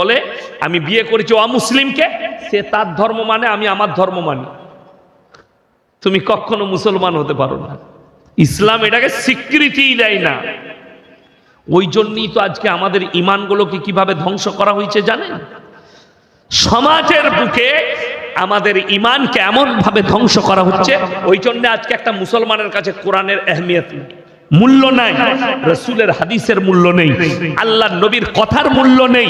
বলে, আমি বিয়ে করেছি অমুসলিমকে সে তার ধর্ম মানে আমি আমার ধর্ম মানি। তুমি কখনো মুসলমান হতে পারো না। ইসলাম এটাকে স্বীকৃতিই দেয় না। ওই জন্যই তো আজকে আমাদের ইমানগুলোকে কীভাবে ধ্বংস করা হয়েছে জানেন? সমাজের বুকে আমাদের ইমানকে এমন ভাবে ধ্বংস করা হচ্ছে, ওই জন্য আজকে একটা মুসলমানের কাছে কোরআনের আহমিয়ত নেই। মূল্য নাই। রসুলের হাদিসের মূল্য নেই। আল্লাহ নবীর কথার মূল্য নেই।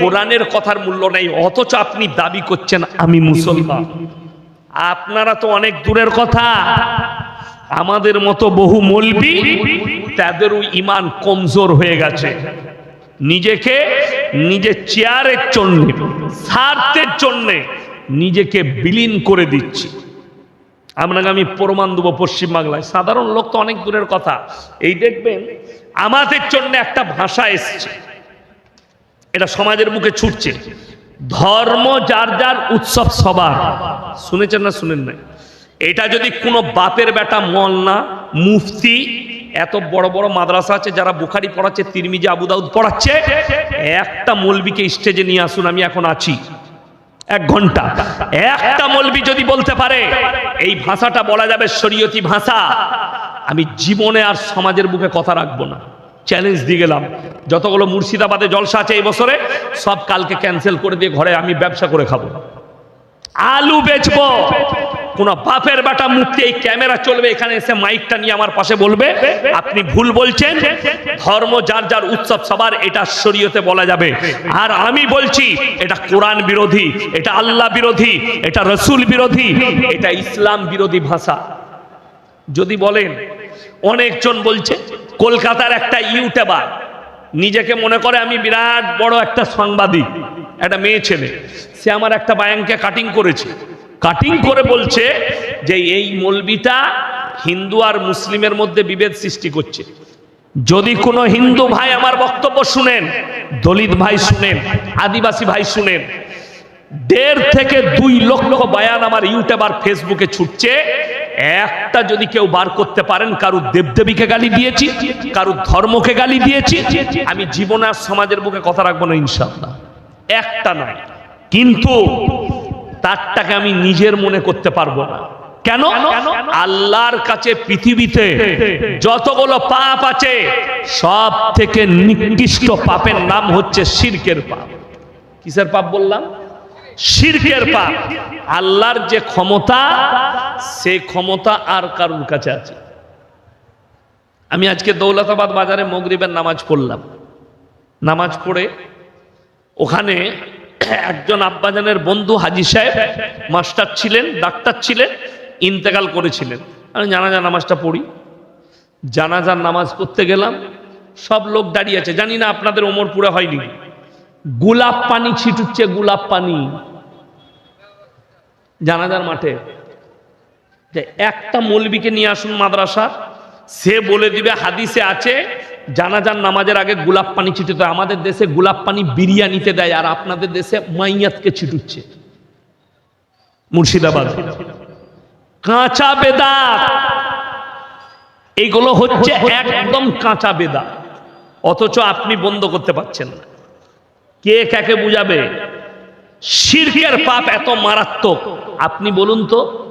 কোরআনের কথার মূল্য নেই। অথচ আপনি দাবি করছেন, আমি মুসলমান। আপনারা তো অনেক দূরের কথা। আমাদের মতো বহু মলবি তাদেরও ইমান কমজোর হয়ে গেছে। নিজেকে নিজের চেয়ারের জন্যে, স্বার্থের জন্যে নিজেকে বিলীন করে দিচ্ছি। আপনাকে আমি প্রমাণ দেবো পশ্চিমবাংলায়। সাধারণ লোক তো অনেক দূরের কথা। এই দেখবেন, আমাদের জন্য একটা ভাষা এসছে। এটা সমাজের মুখে ছুটছে। ধর্ম যার যার উৎসব সবার। শুনেছেন না শুনেন নাই? এটা যদি কোনো বাপের বেটা মলনা, মুফতি, এত বড় বড় মাদ্রাসা আছে, যারা বুখারি পড়াচ্ছে, তিরমিজি, আবু দাউদ পড়াচ্ছে, একটা মলবিকে স্টেজে নিয়ে আসুন, আমি এখন আছি। এক ঘণ্টা। একটা মলবি যদি বলতে পারে, এই ভাষাটা বলা যাবে শরীয়তি ভাষা। আমি জীবনে আর সমাজের বুকে কথা রাখব না। চ্যালেঞ্জ দিয়ে গেলাম। যতগুলো মুর্শিদাবাদে জলসা আছে এই বছরে, সব কালকে ক্যান্সেল করে দিয়ে ঘরে আমি ব্যবসা করে খাব। আলু বেচবো। কোন বাপের বাটা মুক্তি এই ক্যামেরা চলবে, এখানে এসে মাইকটা নিয়ে আমার পাশে বলবে, আপনি ভুল বলছেন, ধর্ম যার যার উৎসব সবার, এটা শরীয়তে বলা যাবে। আর আমি বলছি, এটা কোরআন বিরোধী, এটা আল্লাহ বিরোধী, এটা রসুল বিরোধী, এটা ইসলাম বিরোধী ভাষা। যদি বলেন, অনেকজন বলছে, কলকাতার একটা ইউটিউবার, নিজেকে মনে করে আমি বিরাট বড় একটা সাংবাদিক, একটা মেয়ে ছেলে, সে আমার একটা বায়ানকে কাটিং করেছে। কাটিং করে বলছে যে এই মলবিটা হিন্দু আর মুসলিমের মধ্যে বিভেদ সৃষ্টি করছে। যদি কোনো হিন্দু ভাই আমার বক্তব্য শুনেন, দলিত ভাই শুনেন, আদিবাসী ভাই শুনেন, দেড় থেকে দুই লক্ষ বায়ান আমার ইউটিউব আর ফেসবুকে ছুটছে। একটা যদি কেউ বার করতে পারেন কারু দেবদেবীকে গালি দিয়েছি কারু ধর্মকে গালি দিয়েছি, আমি জীবন আর সমাজের বুকে কথা রাখব না ইনশাল্লাহ একটা নয়। কিন্তু তারটাকে আমি নিজের মনে করতে পারব না। কেন? আল্লাহর কাছে পৃথিবীতে যতগুলো পাপ আছে সব থেকে নিকৃষ্ট পাপের নাম হচ্ছে শিরকের পাপ। কিসের পাপ বললাম? শিরকের পাপ। আল্লাহর যে ক্ষমতা সেই ক্ষমতা আর কারুর কাছে আছে। আমি আজকে দৌলতাবাদ বাজারে মগরিবের নামাজ পড়লাম। নামাজ পড়ে ওখানে একজন আব্বাজানের বন্ধু হাজি সাহেব, মাস্টার ছিলেন, ডাক্তার ছিলেন, ইন্তেকাল করেছিলেন। আমি জানাজা নামাজটা পড়ি। জানাজার নামাজ পড়তে গেলাম, সব লোক দাঁড়িয়ে আছে। জানি না আপনাদের ওমরপুরে হয়নি। গোলাপ পানি ছিটুচ্ছে, গোলাপ পানি। জানাজার মাঠে। একটা মৌলবিকে নিয়ে আসুন মাদ্রাসা, সে বলে দিবে, হাদিসে আছে জানাজার নামাজের আগে গোলাপ পানি ছিটুতে আমাদের দেশে গোলাপ পানি বিরিয়ানিতে দেয় আর আপনাদের দেশে মাইয়াতকে ছিটুচ্ছে। মুর্শিদাবাদ। কাঁচা বেদাত এইগুলো হচ্ছে একদম কাঁচা বেদা। অথচ আপনি বন্ধ করতে পারছেন না। কে কাকে বুঝাবে? শিরকের পাপ এত মারাত্মক। আপনি বলুন তো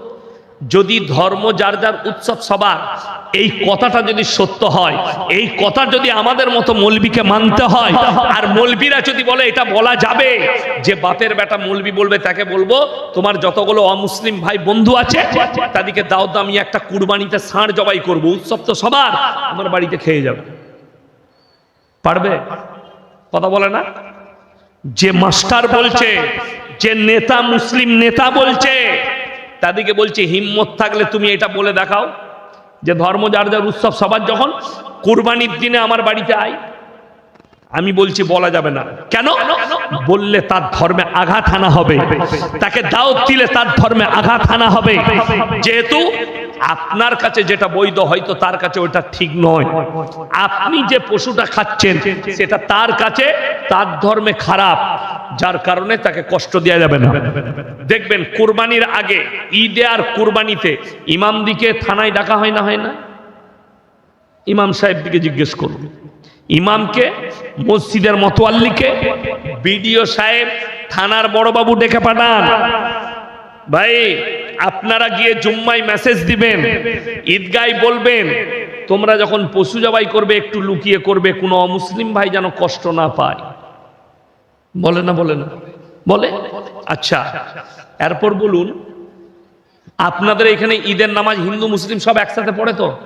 যদি ধর্ম যার যার উৎসব সবার, এই কথাটা যদি সত্য হয়, এই কথা যদি আমাদের মতো মলবিকে মানতে হয়, আর মলবিরা যদি বলে এটা বলা যাবে, যে বাপের বেটা মলবি বলবে তাকে বলব, তোমার যতগুলো অমুসলিম ভাই বন্ধু আছে, তাদেরকে দাও আমি একটা কুরবানিতে ষাঁড় জবাই করব, উৎসব তো সবার, আমার বাড়িতে খেয়ে যাবে। পারবে? কথা বলে না? যে মাস্টার বলছে, যে নেতা মুসলিম নেতা বলছে তাদেরকে বলছি, হিম্মত থাকলে তুমি এটা বলে দেখাও যে ধর্ম যার যার উৎসব সবার যখন, কুরবানির দিনে আমার বাড়িতে আয়। আমি বলছি বলা যাবে না। কেন? বললে তার ধর্মে আঘাত হানা হবে। তাকে দাওয়াত দিলে তার ধর্মে আঘাত হানা হবে। যেহেতু আপনার কাছে যেটা বৈধ, হয়তো তার কাছে ওটা ঠিক নয়। আপনি যে পশুটা খাচ্ছেন, সেটা তার কাছে, তার ধর্মে খারাপ। যার কারণে তাকে কষ্ট দেওয়া যাবে না। দেখবেন, কুরবানির আগে, ঈদে আর কুরবানিতে ইমাম দিকে থানায় ডাকা হয় না হয় না? ইমাম সাহেব দিকে জিজ্ঞেস করুন। ইমামকে, মসজিদের মতোয়াল্লিকে, বিডিও সাহেব, থানার বড়বাবু ডেকে পাঠান। ভাই, আপনারা গিয়ে জুম্মায় মেসেজ দিবেন, ঈদগায় বলবেন, তোমরা যখন পশু জবাই করবে, একটু লুকিয়ে করবে, কোনো অমুসলিম ভাই যেন কষ্ট না পায়। বলে না বলে না। বলে? আচ্ছা এরপর বলুন, আপনাদের এখানে ঈদের নামাজ হিন্দু, মুসলিম সব একসাথে পড়ে তো?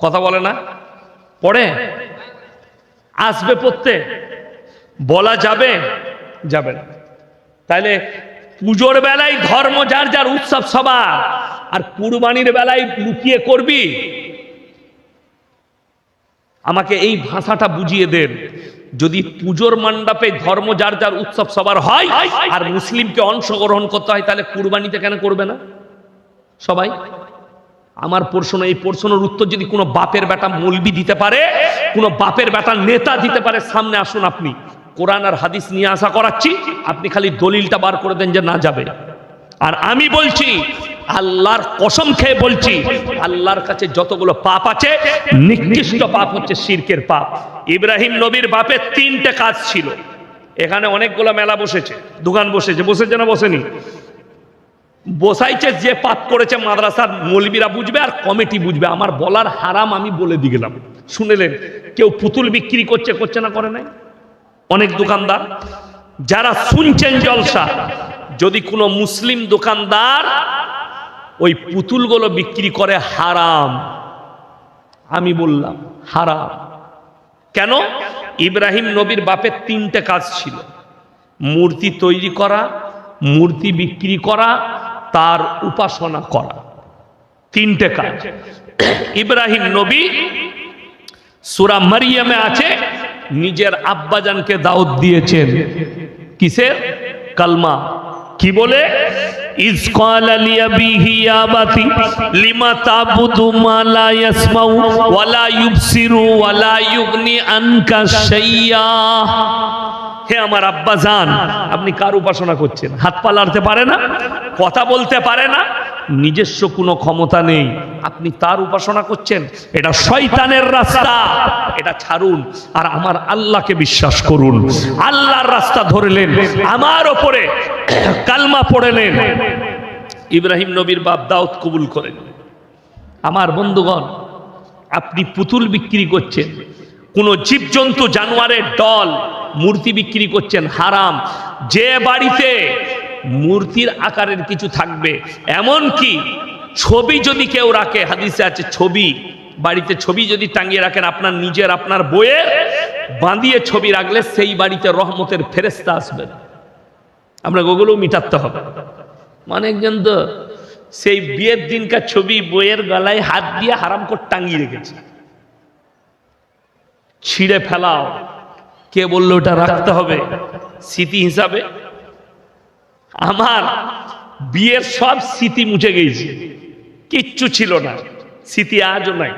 কথা বলে না? পড়ে? আসবে পড়তে? বলা যাবে? যাবে না। তাহলে পুজোর বেলায় ধর্ম যার যার উৎসব সভা আর কুরবানির বেলায় লুকিয়ে করবি? আমাকে এই ভাষাটা বুঝিয়ে দেন। যদি পুজোর মণ্ডপে ধর্ম যার যার উৎসব সবার হয়, আর মুসলিমকে অংশগ্রহণ করতে হয়, তাহলে কুরবানিতে কেন করবে না? সবাই? আমার প্রশ্ন, এই প্রশ্নের উত্তর যদি কোনো বাপের বেটা মলবি দিতে পারে কোনো বাপের বেটা নেতা দিতে পারে, সামনে আসুন আপনি। কোরআন আর হাদিস নিয়ে আসা করাচ্ছি, আপনি খালি দলিলটা বার করে দেন যে না যাবে। আর আমি বলছি, আল্লাহর কসম খেয়ে বলছি, আল্লাহর কাছে যতগুলো পাপ আছে, নিকৃষ্ট পাপ হচ্ছে শিরকের পাপ। ইব্রাহিম নবীর বাপের তিনটে কাজ ছিল। এখানে অনেকগুলো মেলা বসেছে, দোকান বসেছে বসেছে না বসেনি? বসাইছে, যে পাপ করেছে মাদ্রাসার মৌলবীরা বুঝবে আর কমিটি বুঝবে। আমার বলার হারাম আমি বলে দিয়ে গেলাম। শুনেলেন, কেউ পুতুল বিক্রি করছে করছে না, করে নাই? অনেক দোকানদার। যারা শুনছেন জলসা যদি কোনো মুসলিম দোকানদার ওই পুতুলগুলো বিক্রি করে, হারাম। আমি বললাম, হারাম। কেন? ইব্রাহিম নবীর বাপের তিনটে কাজ ছিল। মূর্তি তৈরি করা, মূর্তি বিক্রি করা, তার উপাসনা করা। তিনটে কাজ। ইব্রাহিম নবী সুরা মারিয়ামে আছে, নিজের আব্বাজানকে দাওয়াত দিয়েছেন। কিসের কালমা। কি বলে? আনকা শাইয়্যা হে আমার আপনি কার উপাসনা করছেন? হাত পা লাড়তে পারে না? কথা বলতে পারে না? নিজস্ব কোনো ক্ষমতা নেই। আপনি তার উপাসনা করছেন, এটা শয়তানের রাস্তা। এটা ছাড়ুন আর আমার আল্লাহকে বিশ্বাস করুন। আল্লাহর রাস্তা ধরলেন, আমার ওপরে কালমা পড়েলেন। ইব্রাহিম নবীর বাপ দাউদ কবুল করেন। আমার বন্ধুগণ, আপনি পুতুল বিক্রি করছেন, কোন জীবজন্তু, জানোয়ারের দল, মূর্তি বিক্রি করছেন, হারাম। যে বাড়িতে মূর্তির আকারের কিছু থাকবে। এমন কি ছবি যদি কেউ রাখে, হাদিসে আছে ছবি, বাড়িতে ছবি যদি টাঙিয়ে রাখেন, আপনার নিজের, আপনার বইয়ে বাঁধিয়ে ছবি রাখলে সেই বাড়িতে রহমতের ফেরেস্তা আসবে। আমরা ওগুলো মিটাতে হবে। অনেকজন তো সেই বিয়ের দিনকার ছবি বইয়ের গলায় হাত দিয়ে হারাম করে টাঙিয়ে রেখেছে। ছিঁড়ে ফেলাও। কে বলল ওটা রাখতে হবে? স্মৃতি হিসাবে আমার বিয়ের সব স্মৃতি মুছে গেছে। কিচ্ছু ছিল না। স্মৃতি আজও নাই।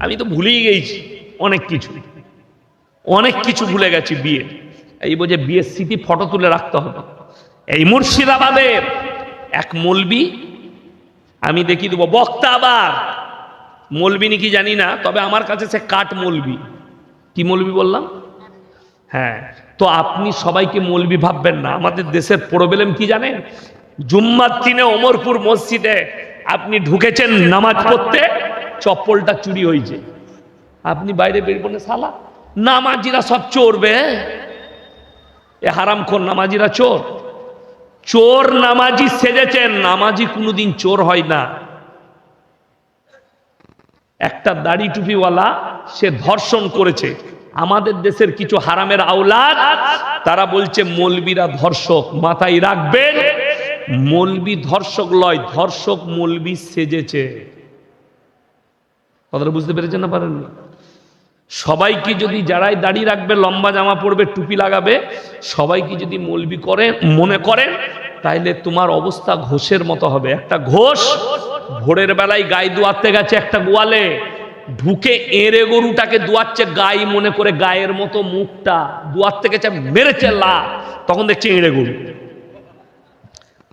আমি তো ভুলেই গেছি অনেক কিছু। অনেক কিছু ভুলে গেছি বিয়ে। এই বোঝে বিয়ের স্মৃতি ফটো তুলে রাখতে হবে। এই মুর্শিদাবাদের এক মলবি, আমি দেখি দেবো, বক্তা আবার। মলবি নাকি জানি না, তবে আমার কাছে সে কাঠ মলবি। কি মলবি বললাম? হ্যাঁ। তো আপনি সবাইকে মলবি ভাববেন না। আমাদের দেশের প্রবলেম কি জানেন? জুম্মার দিনে অমরপুর মসজিদে আপনি ঢুকেছেন নামাজ পড়তে, চপ্পলটা চুরি হয়েছে। আপনি বাইরে বেরবো না সালা, নামাজিরা সব চোরবে এ হারাম খোর, নামাজিরা চোর। চোর নামাজি সেজেছেন, নামাজি কোনোদিন চোর হয় না। একটা দাড়ি টুপিওয়ালা সে ধর্ষণ করেছে। আমাদের দেশের কিছু হারামের আওলাদ, তারা বলছে, মলবিরা ধর্ষক, মাথায় রাখবেন, মলবি ধর্ষক লয়, ধর্ষক মলবি সেজেছে। কথাটা বুঝতে পেরেছেন না পারেন সবাইকে যদি যারাই দাড়ি রাখবে, লম্বা জামা পরবে, টুপি লাগাবে, সবাইকে যদি মলবি করে, মনে করেন, তাইলে তোমার অবস্থা ঘোষের মতো হবে। একটা ঘোষ, ভোরের বেলায় গায়ে দুয়াতে গেছে একটা গোয়ালে। ঢুকে এঁড়ে গরুটাকে দুয়াচ্ছে গাই মনে করে গায়ের মতো মুখটা দুয়ার থেকে মেরেছে লা তখন দেখছে এঁড়ে গরু।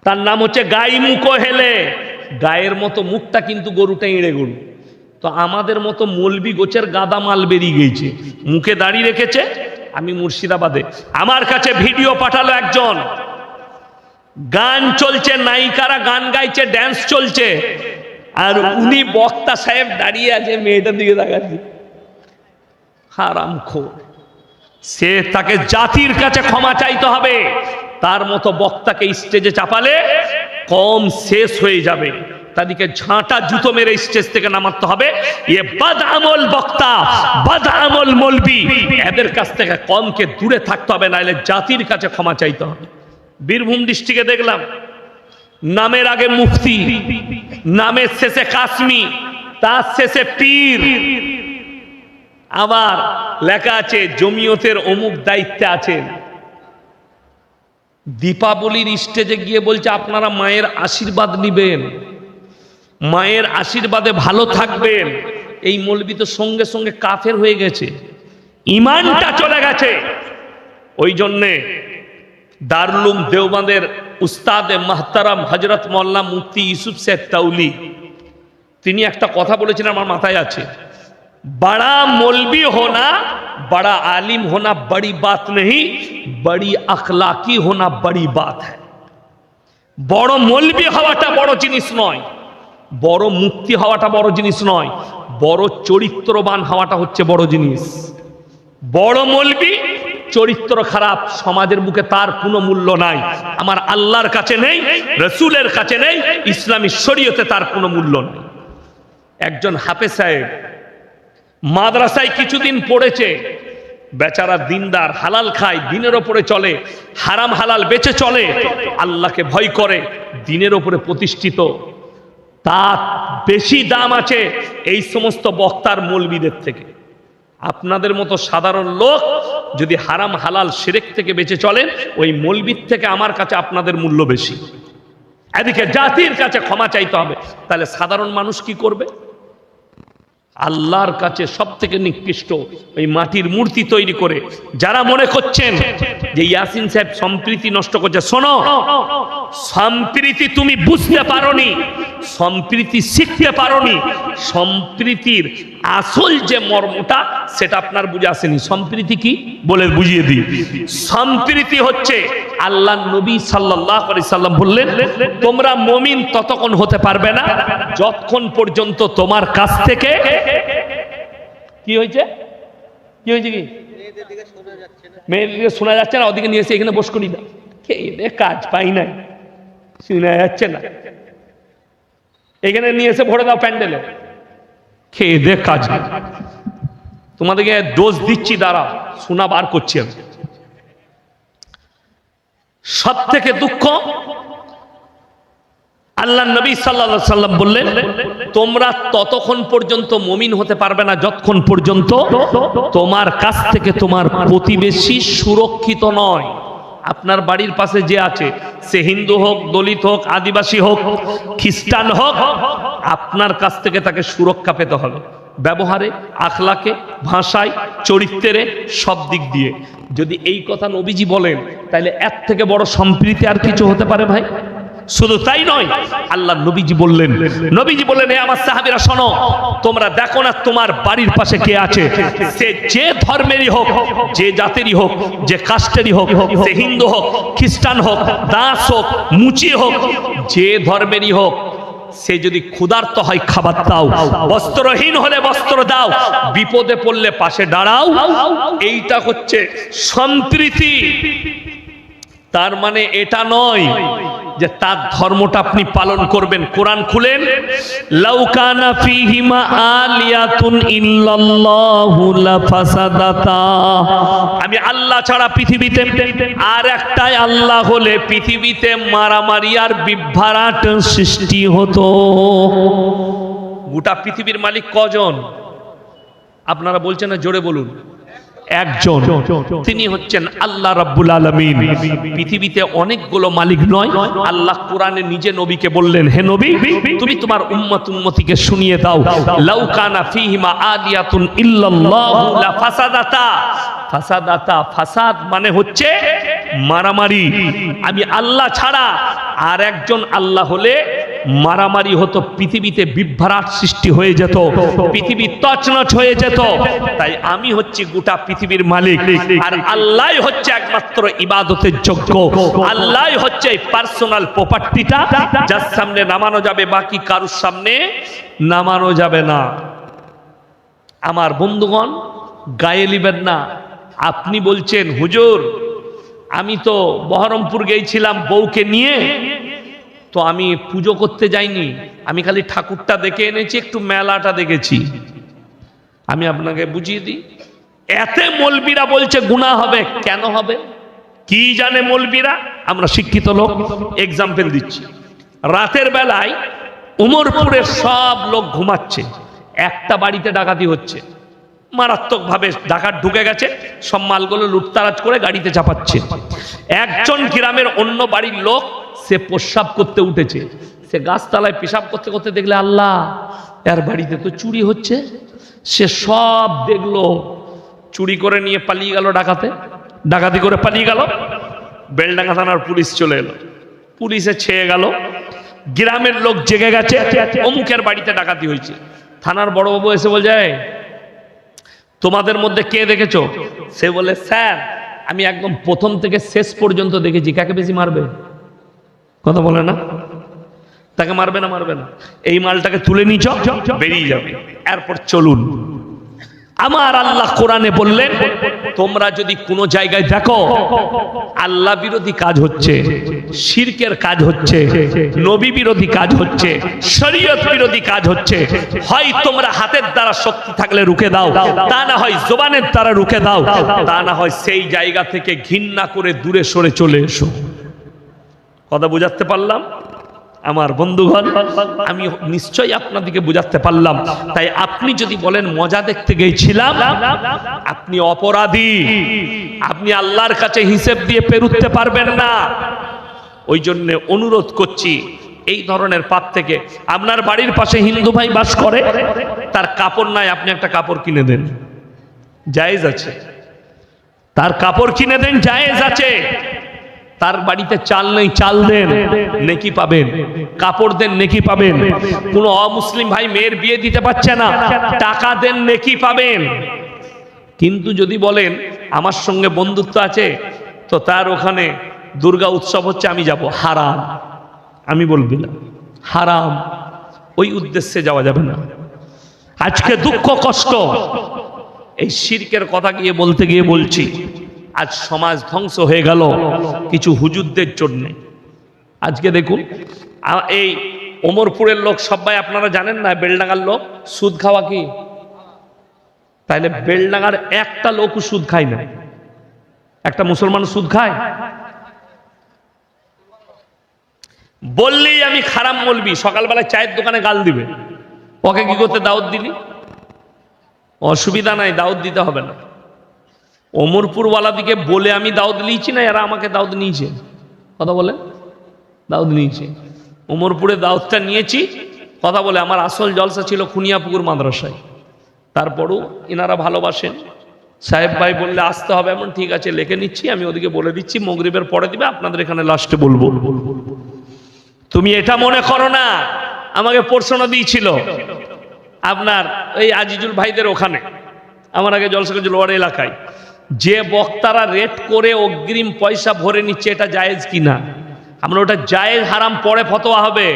তার নাম হচ্ছে গাই মুখো হেলে গায়ের মতো মুখটা কিন্তু গরুটা এঁড়ে গরু। তো আমাদের মতো মলবি গোছের গাদা মাল বেরিয়ে গিয়েছে। মুখে দাঁড়িয়ে রেখেছে, আমি মুর্শিদাবাদে। আমার কাছে ভিডিও পাঠালো একজন। গান চলছে, নায়িকারা গান গাইছে ড্যান্স চলছে। আর উনি বক্তা সাহেব দাঁড়িয়ে আছে, মেয়েটার দিকে তাকাচ্ছি। হারাম সে তাকে জাতির কাছে ক্ষমা চাইতে হবে। তার মতো বক্তাকে স্টেজে চাপালে কম শেষ হয়ে যাবে। তাদেরকে ঝাঁটা, জুতো মেরে স্টেজ থেকে নামাতে হবে। এ বাদ আমল বক্তা বাদ আমল মলবি। এদের কাছ থেকে কমকে দূরে থাকতে হবে, নাহলে জাতির কাছে ক্ষমা চাইতে হবে। বীরভূম ডিস্ট্রিক্টে দেখলাম, নামের আগে মুফতি। নামের শেষে কাশ্মী, তার শেষে পীর। আবার লেখা আছে, জমিয়তের অমুক দায়িত্বে আছেন। দীপাবলির স্টেজে গিয়ে বলছে, আপনারা মায়ের আশীর্বাদ নিবেন। মায়ের আশীর্বাদে ভালো থাকবেন। এই মলবি তো সঙ্গে সঙ্গে কাফের হয়ে গেছে। ইমানটা চলে গেছে। ওই জন্যে দারুলুম দেওবাঁদের উস্তাদ মাহতারাম হজরত মোল্লা মুফতি ইউসুফ শেখ তাউলি তিনি একটা কথা বলেছিলেন, আমার মাথায় আছে। বড়া মৌলবি হোনা, বড়া আলিম হোনা বড়ি বাত নেই বড়ি আখলাকি হোনা বড়ি বাত হ্যাঁ বড় মৌলবি হওয়াটা বড় জিনিস নয়, বড় মুক্তি হওয়াটা বড় জিনিস নয়, বড় চরিত্রবান হওয়াটা হচ্ছে বড় জিনিস। বড় মৌলবি চরিত্র খারাপ, সমাজের বুকে তার কোনো মূল্য নাই। আমার আল্লাহর কাছে নেই, রসুলের কাছে নেই, ইসলামী শরীয়তে তার কোনো মূল্য নেই। একজন হাফে সাহেব মাদ্রাসায় কিছুদিন পড়েছে, বেচারা দিনদার, হালাল খায়, দিনের ওপরে চলে, হারাম হালাল বেঁচে চলে, আল্লাহকে ভয় করে, দিনের ওপরে প্রতিষ্ঠিত। তার বেশি দাম আছে এই সমস্ত বক্তার মৌলবিদের থেকে। আপনাদের মতো সাধারণ লোক যদি হারাম হালাল সেরেক থেকে বেঁচে চলেন ওই মৌলবিদ থেকে আমার কাছে আপনাদের মূল্য বেশি। এদিকে জাতির কাছে ক্ষমা চাইতে হবে। তাহলে সাধারণ মানুষ কি করবে? আল্লাহর কাছে সব থেকে নিকৃষ্ট ওই মাটির মূর্তি তৈরি করে। যারা মনে করছেন যে ইয়াসিন সাহেব সম্প্রীতি নষ্ট করছে, শোনো, সম্প্রীতি তুমি বুঝতে পারোনি, সম্প্রীতি শিখতে পারোনি, সম্প্রীতির আসল যে মর্মটা, সেটা আপনার বুঝে আসেনি। সম্প্রীতি কি? বলে বুঝিয়ে দিই। সম্প্রীতি হচ্ছে আল্লাহ নবী সাল্লাহ সাল্লাম বললেন, তোমরা মমিন ততক্ষণ হতে পারবে না, যতক্ষণ পর্যন্ত তোমার কাছ থেকে কি হয়েছে? কি হয়েছে কি? মেয়েদিকে শোনা যাচ্ছে না, ওদিকে নিয়ে এসে এখানে বস করি না। কাজ পাই নাই, শোনা যাচ্ছে না। এখানে নিয়ে এসে ভরে দাও প্যান্ডেলে। খেয়ে দে কাজ তোমাদেরকে দোষ দিচ্ছি দাঁড়া শোনা বার করছি আমি। সব থেকে দুঃখ আল্লাহ নবী সাল্লাহ সাল্লাম বললেন, তোমরা ততক্ষণ পর্যন্ত মমিন হতে পারবে না যতক্ষণ পর্যন্ত তোমার কাছ থেকে তোমার প্রতিবেশী সুরক্ষিত নয়। আপনার বাড়ির পাশে যে আছে, সে হিন্দু হোক, দলিত হোক, আদিবাসী হোক, খ্রিস্টান হোক, আপনার কাছ থেকে তাকে সুরক্ষা পেতে হবে। ব্যবহারে, আখলাকে, ভাষায়, চরিত্রে, সব দিক দিয়ে। যদি এই কথা নবীজি বলেন, তাহলে এর থেকে বড় সম্প্রীতি আর কিছু হতে পারে ভাই? শুধু তাই নয়, আল্লাহ নবীজি বললেন নবীজি বললেন, এ আমার সাহাবীরা, শোনো, তোমরা দেখো না তোমার বাড়ির পাশে কে আছে? সে যে ধর্মেরই হোক, যে জাতেরই হোক, যে কাস্টেরই হোক, সে হিন্দু হোক, খ্রিস্টান হোক, দাস হোক, মুচি হোক, যে ধর্মেরই হোক, সে যদি ক্ষুধার্ত হয়, খাবার দাও, বস্ত্রহীন হলে বস্ত্র দাও, বিপদে পড়লে পাশে দাঁড়াও, এইটা হচ্ছে সম্প্রীতি। তার মানে এটা নয় যে তার ধর্মটা আপনি পালন করবেন। কোরআন খুলেন লাউকানা ফিহিমা আলিয়াতুন ইল্লাল্লাহু লাফাসাদাতা। আমি আল্লাহ ছাড়া পৃথিবীতে আর একটাই আল্লাহ হলে পৃথিবীতে মারামারি আর বিভ্রাট সৃষ্টি হতো। গোটা পৃথিবীর মালিক কজন? আপনারা বলছেন না, জোরে বলুন। একজন। তিনি হচ্ছেন আল্লাহ রাব্বুল আলামিন। পৃথিবীতে অনেকগুলো মালিক নয়। আল্লাহ কোরআনে নিজে নবীকে বললেন, হে নবী, তুমি তোমার উম্মত উম্মতিকে শুনিয়ে দাও। লাউ কানা ফীহিমা আলিয়াতুন ইল্লাল্লাহু লা ফাসাদাতা ফাসাদাতা, ফাসাদ মানে হচ্ছে মারামারি। আমি আল্লাহ ছাড়া আর একজন আল্লাহ হলে মারামারি হতো, পৃথিবীতে বিভ্রাট সৃষ্টি হয়ে যেত, পৃথিবী তছনছ হয়ে যেত। তাই আমি হচ্ছি গোটা পৃথিবীর মালিক, আর আল্লাহ হচ্ছে একমাত্র ইবাদতের যোগ্য। আল্লাহ হচ্ছে এই পার্সোনাল প্রপার্টিটা যার সামনে নামানো যাবে, বাকি কারুর সামনে নামানো যাবে না। আমার বন্ধুগণ, গায়ে লিবেন না। আপনি বলছেন, হুজুর, আমি তো বহরমপুর গিয়েছিলাম বউকে নিয়ে তো আমি পুজো করতে যাইনি। আমি খালি ঠাকুরটা দেখে এনেছি, একটু মেলাটা দেখেছি। আমি আপনাকে বুঝিয়ে দিই, এতে মলবিরা বলছে গুণা হবে, কেন হবে? কি জানে মলবিরা? আমরা শিক্ষিত লোক এক্সাম্পল দিচ্ছি। রাতের বেলায় উমরপুরের সব লোক ঘুমাচ্ছে, একটা বাড়িতে ডাকাতি হচ্ছে। মারাত্মকভাবে ডাকাত ঢুকে গেছে, সব মালগুলো লুটতারাজ করে গাড়িতে চাপাচ্ছে। একজন গ্রামের অন্য বাড়ির লোক সে প্রস্রাব করতে উঠেছে। সে গাছতলায় পেশাব করতে করতে দেখলে, আল্লাহ, এর বাড়িতে তো চুরি হচ্ছে। সে সব দেখল, চুরি করে নিয়ে পালিয়ে গেল ডাকাতে। ডাকাতি করে পালিয়ে গেল। বেলডাঙ্গা থানার পুলিশ চলে এলো। পুলিশে ছেয়ে গেল। গ্রামের লোক জেগে গেছে। অমুকের বাড়িতে ডাকাতি হয়েছে। থানার বড়বাবু এসে বলে যায় তোমাদের মধ্যে কে দেখেছ? সে বলে, স্যার, আমি একদম প্রথম থেকে শেষ পর্যন্ত দেখেছি। কাকে বেশি মারবে? কথা বলে না? তাকে মারবে না মারবে না? এই মালটাকে তুলে নিচ বেরিয়ে যাবে এরপর চলুন। আমার আল্লাহ কোরআনে বললেন, তোমরা যদি কোনো জায়গায় দেখো, আল্লাহ বিরোধী কাজ হচ্ছে, শিরকের কাজ হচ্ছে, নবী বিরোধী কাজ হচ্ছে, শরীয়ত বিরোধী কাজ হচ্ছে, হয় তোমরা হাতের দ্বারা শক্তি থাকলে রুখে দাও, তা না হয় জোবানের দ্বারা রুখে দাও, তা না হয় সেই জায়গা থেকে ঘৃণা করে দূরে সরে চলে এসো। কথা বুঝাতে পারলাম? আমার বন্ধুগণ, আমি নিশ্চয়ই আপনাদেরকে বুঝাতে পারলাম। তাই আপনি যদি বলেন, মজা দেখতে গেছিলাম, আপনি অপরাধী। আপনি আল্লাহর কাছে হিসেব দিয়ে পেরুতে পারবেন না। ওই জন্য অনুরোধ করছি, এই ধরনের পাপ থেকে আপনার বাড়ির পাশে হিন্দু ভাই বাস করে, তার কাপড় নাই, আপনি একটা কাপড় কিনে দেন। জায়েজ আছে। তার কাপড় কিনে দেন, জায়েজ আছে। তার বাড়িতে চাল নেই, চাল দেন, নেকি পাবেন। কাপড় দেন, নেকি পাবেন। কোন অমুসলিম ভাই মেয়ের বিয়ে দিতে পারছে না, টাকা দেন, নেকি পাবেন। কিন্তু যদি বলেন, আমার সঙ্গে বন্ধুত্ব আছে, তো তার ওখানে দুর্গা উৎসব হচ্ছে, আমি যাব। হারাম। আমি বলবি না। হারাম। ওই উদ্দেশ্যে যাওয়া যাবে না। আজকে দুঃখ, কষ্ট। এই শিরকের কথা গিয়ে বলতে গিয়ে বলছি আজ সমাজ ধ্বংস হয়ে গেল কিছু হুজুরদের জন্য। আজকে দেখুন এই ওমরপুরের লোক সবাই আপনারা জানেন না, বেলডাঙ্গার লোক? সুদ খাওয়া কি? তাইলে বেলডাঙ্গার একটা লোকও সুদ খায় না। একটা মুসলমান সুদ খায়? বললেই আমি খারাপ বলবি, সকালবেলা চায়ের দোকানে গাল দিবে। ওকে কি করতে দাওয়াত দিলি? অসুবিধা নাই, দাওয়াত দিতে হবে না। অমরপুরওয়ালাদিকে বলে আমি দাউদ নিয়েছি না, এরা আমাকে দাউদ নিয়েছে। কথা বলে? দাউদ নিয়েছে। ওমরপুরে দাউদটা নিয়েছি, কথা বলে। আমার আসল জলসা ছিল খুনিয়াপুকুর মাদ্রাসায়। তারপরও এনারা ভালোবাসেন। সাহেব ভাই বললে, আসতে হবে। এমন, ঠিক আছে, লিখে নিচ্ছি, আমি ওদিকে বলে দিচ্ছি, মগরিবের পরে দিবে, আপনাদের এখানে লাস্টে বলব। তুমি এটা মনে করো না, আমাকে প্রশ্ন দিয়েছিল আপনার, এই আজিজুল ভাইদের ওখানে। আমার আগে জলসা ওর এলাকায়। যে বক্তারা রেট করে অগ্রিম পয়সা ভরে নিচ্ছে, এটা জায়েজ কিনা? আমরা ওটা জায়েজ হারাম পরে ফতোয়া হবে।